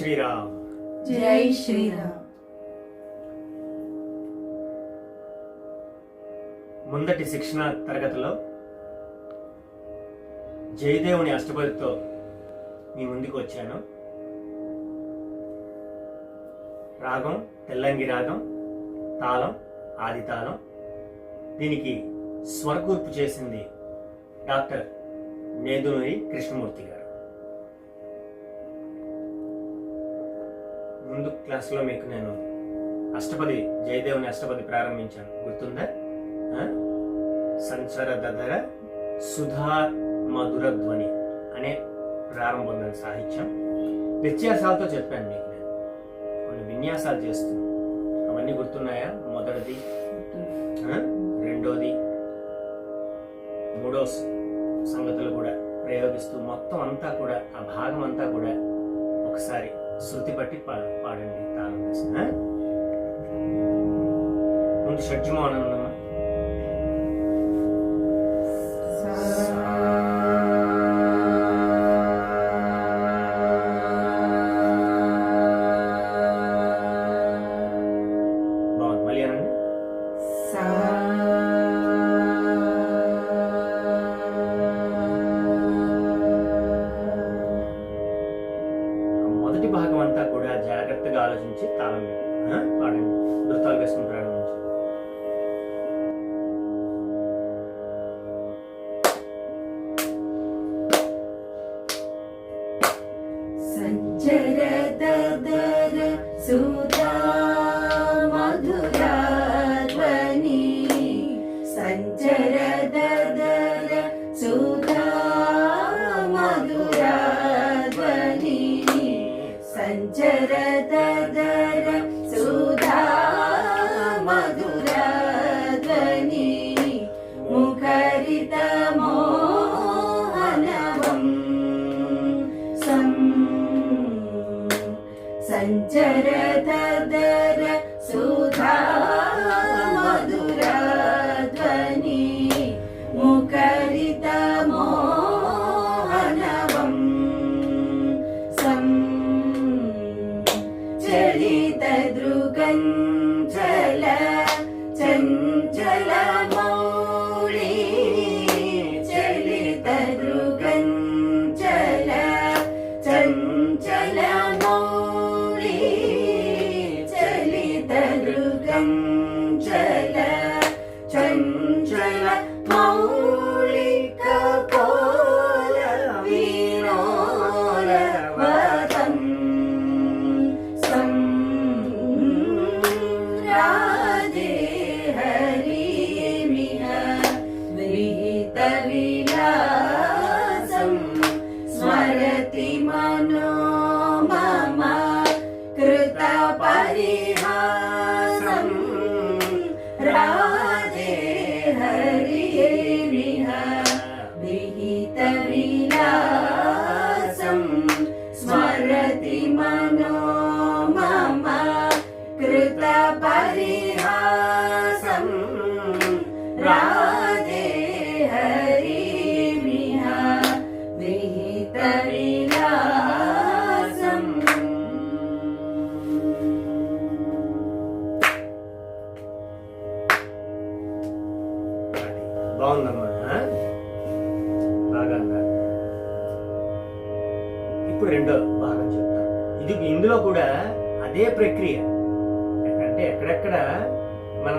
శ్రీరామ్ జై శ్రీరామ్ ముందటి శిక్షణ తరగతిలో జయదేవుని అష్టపదితో మీ ముందుకు వచ్చాను. రాగం తెల్లంగి రాగం తాళం ఆది తాళం దీనికి స్వరకూర్పు చేసింది డాక్టర్ నేదునూరి కృష్ణమూర్తి గారు. ముందు క్లాస్లో మీకు నేను అష్టపది జయదేవుని అష్టపది ప్రారంభించాను. గుర్తుందా? సంచర దదర సుధా మధుర ధ్వని అనే ప్రారంభం దాని సాహిత్యం. వ్యత్యాసాలతో చెప్పాను మీకు నేను. కొన్ని విన్యాసాలు చేస్తున్నాను అవన్నీ గుర్తున్నాయా? మొదటిది రెండోది మూడో సంగతులు కూడా ప్రయోగిస్తూ మొత్తం అంతా కూడా ఆ భాగం అంతా కూడా ఒకసారి శృతి బట్టి పాడండి తాళం వేసిన ముందు షడ్జమౌనం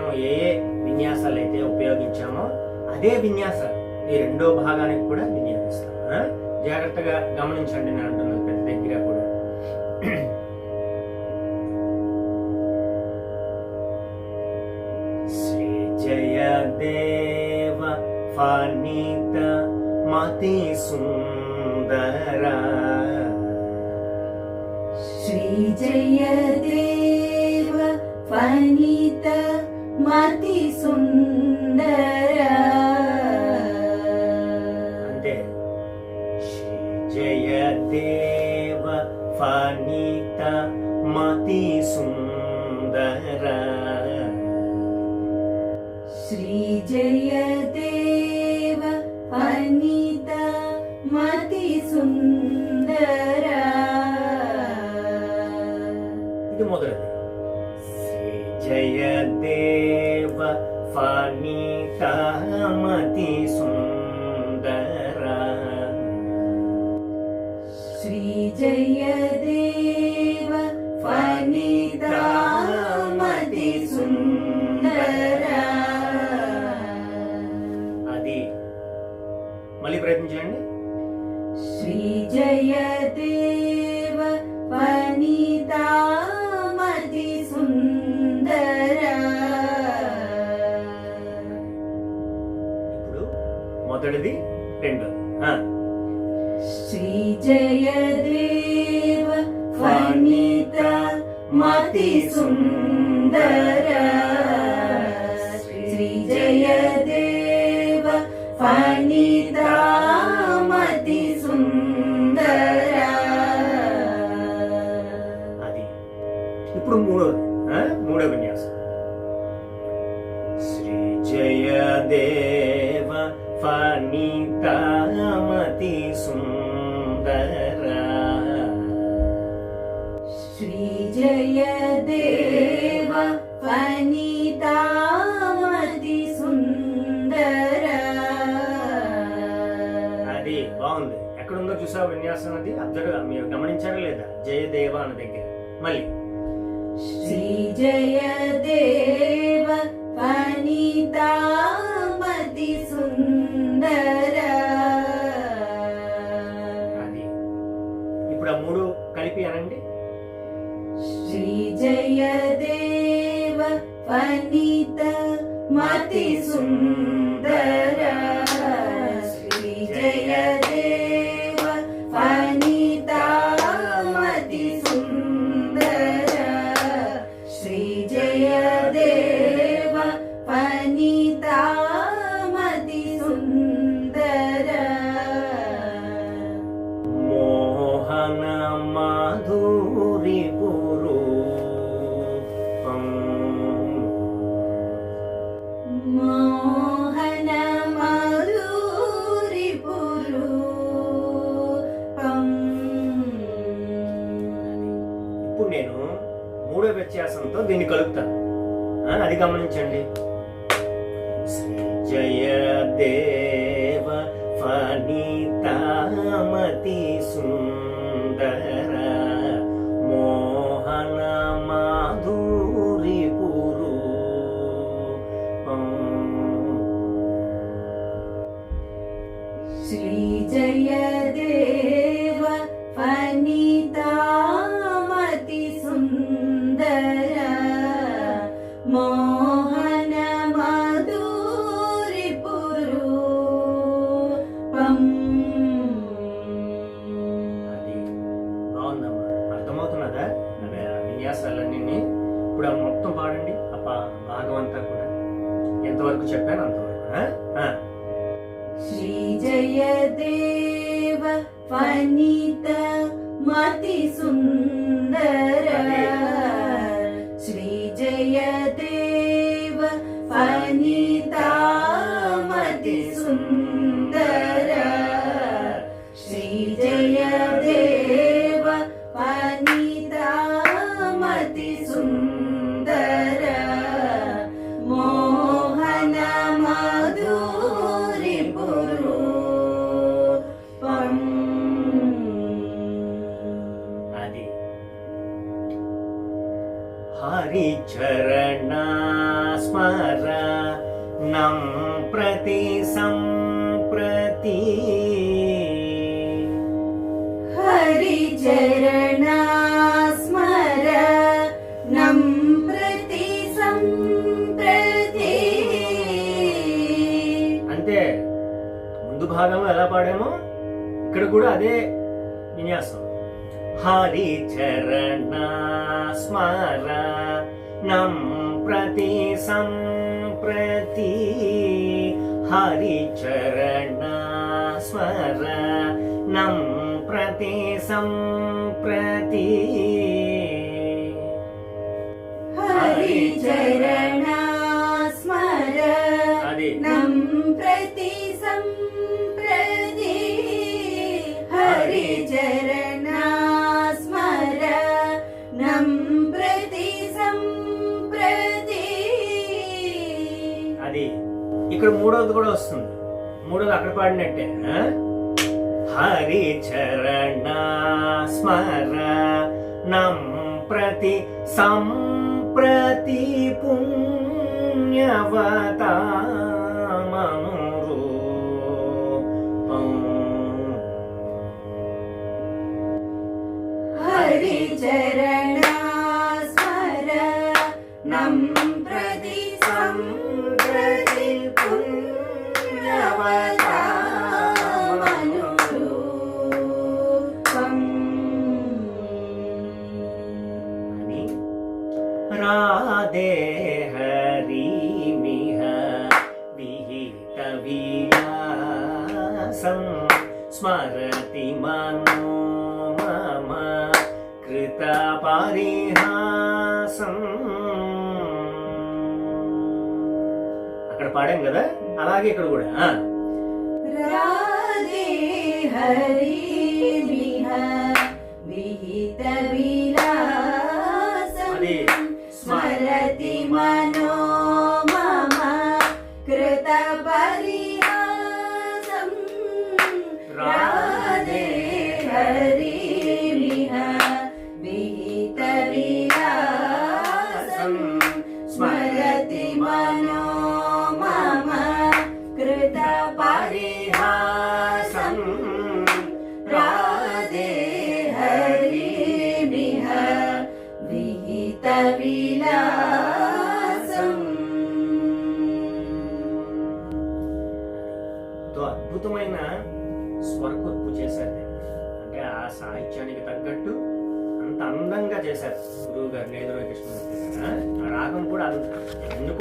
మనం ఏ ఏ విన్యాసాలు అయితే ఉపయోగించామో అదే విన్యాసాలు ఈ రెండో భాగానికి కూడా వినియోగిస్తాం. జాగ్రత్తగా గమనించండి నేను అంటున్నాను ప్రతి దగ్గర కూడా. శ్రీ జయదేవ ఫణిత మతి సుందర. శ్రీ జయ శ్రీ భగవంతుడిది రెండు. శ్రీ జయదేవ ఫణిత మతి సుందర. శ్రీ జయదేవ ఫణి ఎక్కడుందో చూసా విన్యాసం అది అద్దరు మీరు గమనించారా లేదా? జయ దేవ అన్న దగ్గర. మళ్ళీ. శ్రీ జయ దేవ వనితా Anita. ఎలా పాడామో ఇక్కడ కూడా అదే విన్యాసం. హరి చరణ స్మర నం ప్రతి సంప్రతి హరి చరణ స్మర నం ప్రతి సంప్రతి హరి చరణ అది. ఇక్కడ మూడోది కూడా వస్తుంది. మూడోది అక్కడ పాడినట్టే. హరి చరణ స్మర నం ప్రతి సంప్రతి పుణ్యవతామను హరి చరణ संस्मरति मनो मम कृतपरिहासम्। అక్కడ పాడాం కదా? అలాగే ఇక్కడ కూడా రాధే హరి I know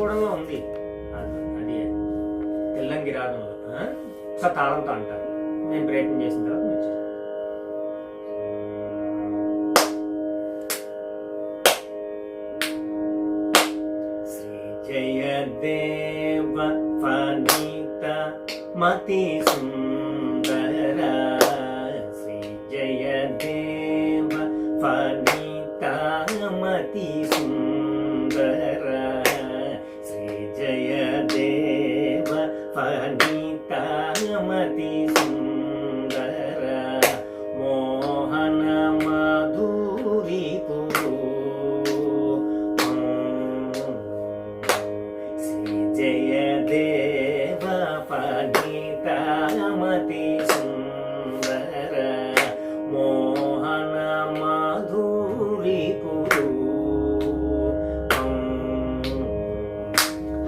గంధకోణంలో ఉంది. అది తెల్లంగి రాగంలో. ఒకసారి తాళంతో అంటారు. నేను ప్రయత్నం చేసిన తర్వాత మీరు జయ దేవ ఫణిత మతి సుంద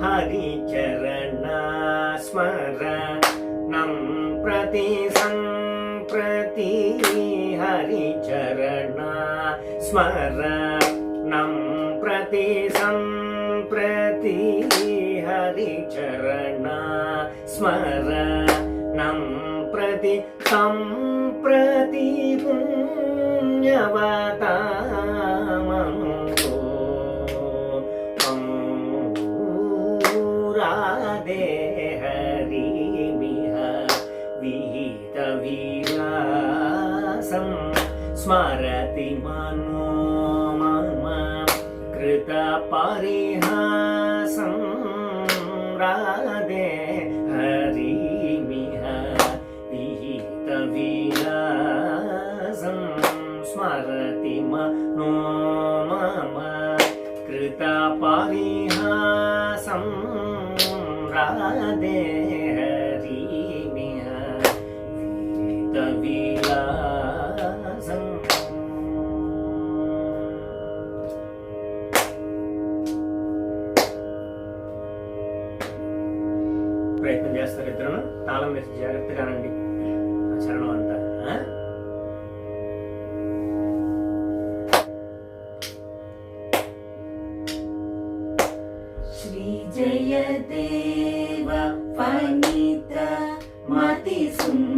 हरिचरणस्मरणं प्रति सम्प्रति हरिचरणा स्मरणं प्रति सम्प्रति हरिचरणा स्मरणं प्रति सम्प्रति पुण्यवा রাধে जय देव फणित मतिसुन्द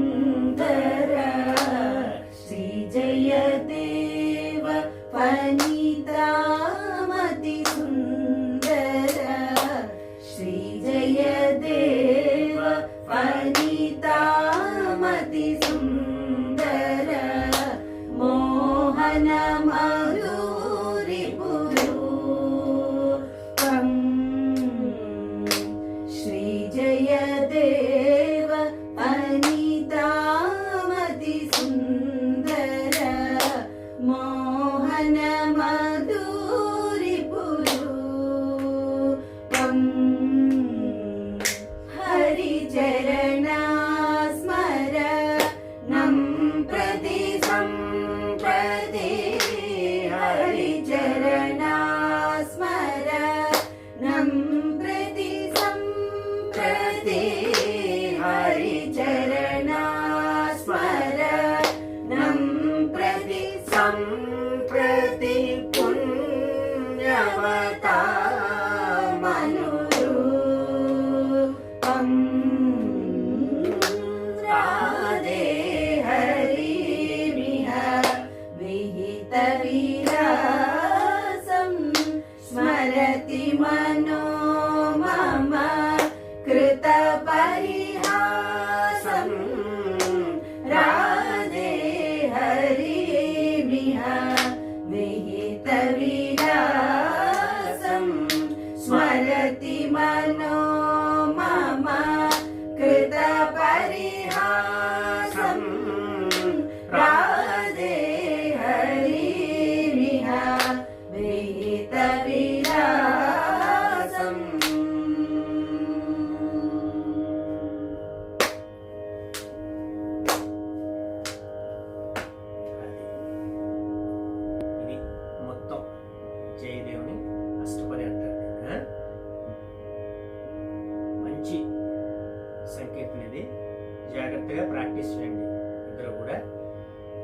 జాగ్రత్తగా ప్రాక్టీస్ చేయండి. ఇద్దరు కూడా.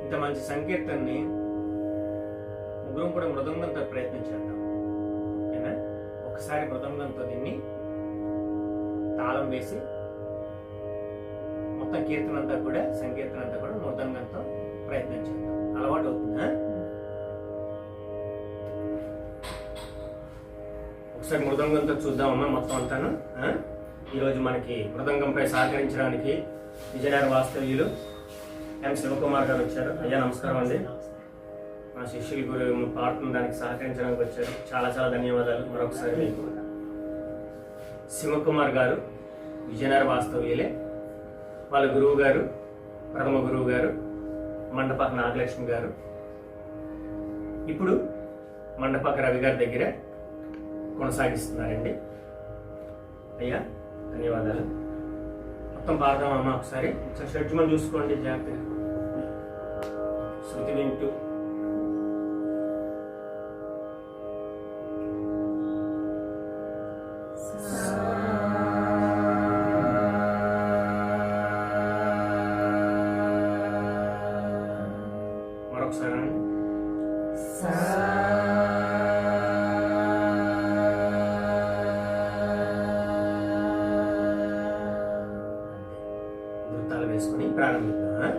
ఇంత మంచి సంకీర్తనని ముగ్గురం కూడా మృదంగంతో ప్రయత్నం చేద్దాం. ఓకేనా? ఒకసారి మృదంగంతో దీన్ని తాళం వేసి మొత్తం కీర్తన అంతా కూడా సంకీర్తన అంతా కూడా మృదంగంతో ప్రయత్నం చేద్దాం. అలవాటు అవుతుందా ఒకసారి మృదంగంతో చూద్దామమ్మా మొత్తం అంతాను. ఈరోజు మనకి మృదంగంపై సహకరించడానికి విజయనగర వాస్తవ్యులు ఎం. శివకుమార్ గారు వచ్చారు. అయ్యా నమస్కారం అండి. మా శిష్యుల గురు పాడుతున్న దానికి సహకరించడానికి వచ్చారు. చాలా చాలా ధన్యవాదాలు. మరొకసారి మీకు శివకుమార్ గారు విజయనగర వాస్తవ్యులే. వాళ్ళ గురువు గారు ప్రథమ గురువు గారు మండపాక నాగలక్ష్మి గారు. ఇప్పుడు మండపాక రవి గారి దగ్గర కొనసాగిస్తున్నారండి. అయ్యా ధన్యవాదాలు. మొత్తం పాడదామా ఒకసారి? షెడ్యూల్ చూసుకోండి జాగ్రత్తగా. శృతి వింటూ. వృత్తాలు వేసుకొని ప్రారంభిద్దాం ఆ?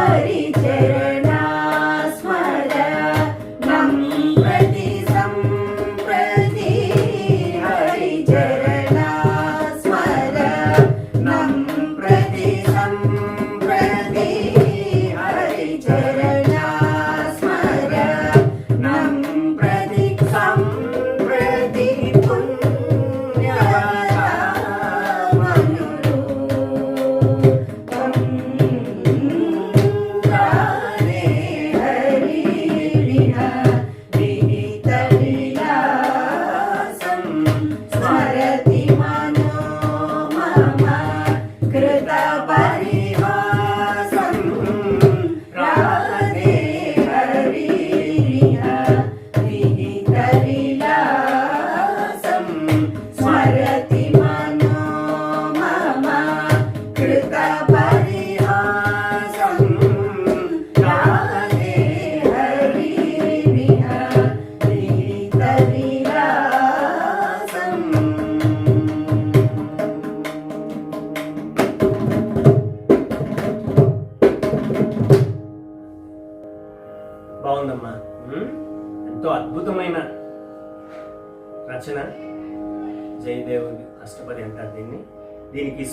hari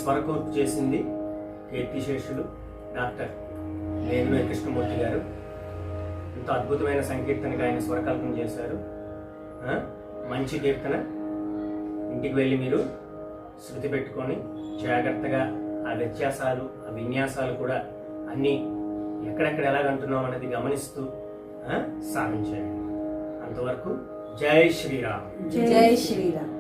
స్వరకూర్పు చేసింది కీర్తి శేషులు డాక్టర్ నేరులో కృష్ణమూర్తి గారు. ఎంతో అద్భుతమైన సంకీర్తనకి ఆయన స్వరకల్పన చేశారు. మంచి కీర్తన. ఇంటికి వెళ్ళి మీరు శృతి పెట్టుకొని జాగ్రత్తగా ఆ వ్యత్యాసాలు ఆ విన్యాసాలు కూడా అన్నీ ఎక్కడెక్కడ ఎలాగంటున్నాం అనేది గమనిస్తూ సాధించండి అంతవరకు జై శ్రీరామ్. జై శ్రీరామ్.